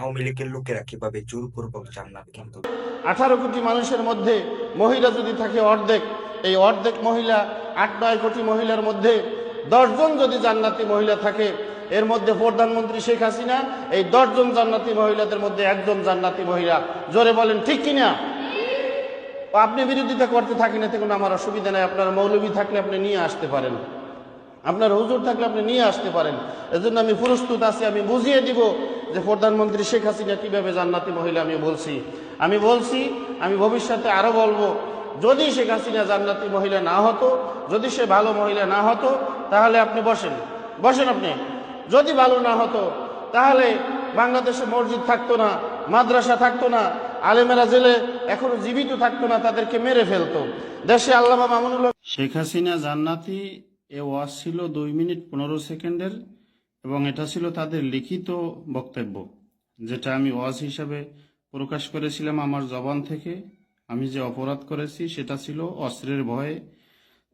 আওয়ামী লীগের লোকেরা কীভাবে জোরপূর্বক জান্নাত কিন্তু। আঠারো কোটি মানুষের মধ্যে মহিলা যদি থাকে অর্ধেক, এই অর্ধেক মহিলা আট নয় কোটি মহিলার মধ্যে দশজন যদি জান্নাতি মহিলা থাকে, এর মধ্যে প্রধানমন্ত্রী শেখ হাসিনা, এই দশজন জান্নাতি মহিলাদের মধ্যে একজন জান্নাতি মহিলা। জোরে বলেন, ঠিক কিনা আপনি বিরোধিতা করতে থাকেন, এতে কোনো আমার অসুবিধা নেই। আপনার মৌলবী থাকলে আপনি নিয়ে আসতে পারেন। আপনার হুজুর থাকলে আপনি নিয়ে আসতে পারেন। এজন্য আমি প্রস্তুত আছি, আমি বুঝিয়ে দিব যে প্রধানমন্ত্রী শেখ হাসিনা কীভাবে জান্নাতি মহিলা আমি বলছি। আমি বলছি, আমি ভবিষ্যতে আরও বলব, যদি শেখ হাসিনা জান্নাতি মহিলা না হতো, যদি সে ভালো মহিলা না হতো, তাহলে আপনি বসেন। বসেন আপনি। যদি ভালো না হতো, তাহলে বাংলাদেশে মসজিদ থাকতো না, মাদ্রাসা থাকতো না, আলেমেরা জেলে এখনও জীবিত থাকতো না, তাদেরকে মেরে ফেলতো। দেশে আল্লাহ মামুনুল শেখ হাসিনা জান্নাতি এ ওয়াজ ছিল দুই মিনিট পনেরো সেকেন্ডের। এবং এটা ছিল তাদের লিখিত বক্তব্য, যেটা আমি ওয়াজ হিসাবে প্রকাশ করেছিলাম আমার জবান থেকে। আমি যে অপরাধ করেছি সেটা ছিল অস্ত্রের ভয়ে।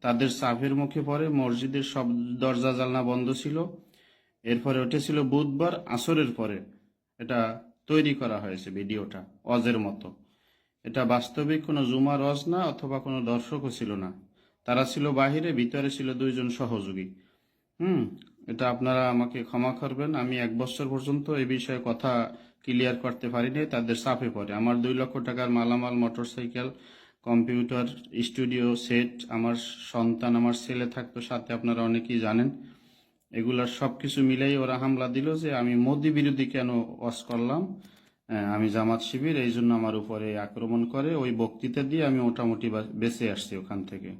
তাদের সাফের মুখে পড়ে, মসজিদের সব দরজা জানলা বন্ধ ছিল। এরপরে ওটা ছিল বুধবার আসরের পরে এটা তৈরি করা হয়েছে ভিডিওটা অজের মতো। এটা বাস্তবিক কোনো জুমার অজ না, অথবা কোনো দর্শকও ছিল না। তারা ছিল বাহিরে, ভিতরে ছিল দুইজন সহযোগী। হুম এটা আপনারা আমাকে ক্ষমা করবেন। আমি এক বছর পর্যন্ত এই বিষয়ে কথা ক্লিয়ার করতে পারিনি তাদের চাপে পড়ে। আমার দুই লক্ষ টাকার মালামাল মোটরসাইকেল কম্পিউটার স্টুডিও সেট আমার সন্তান আমার ছেলে থাকতো সাথে আপনারা অনেকেই জানেন। এগুলার সব কিছু মিলাই ওরা হামলা দিল যে আমি মোদি বিরোধী কেন ওয়াজ করলাম? হ্যাঁ, আমি জামাত শিবির এই জন্য আমার উপরে আক্রমণ করে। ওই বক্তৃতা দিয়ে আমি মোটামুটি বেঁচে আসছি ওখান থেকে।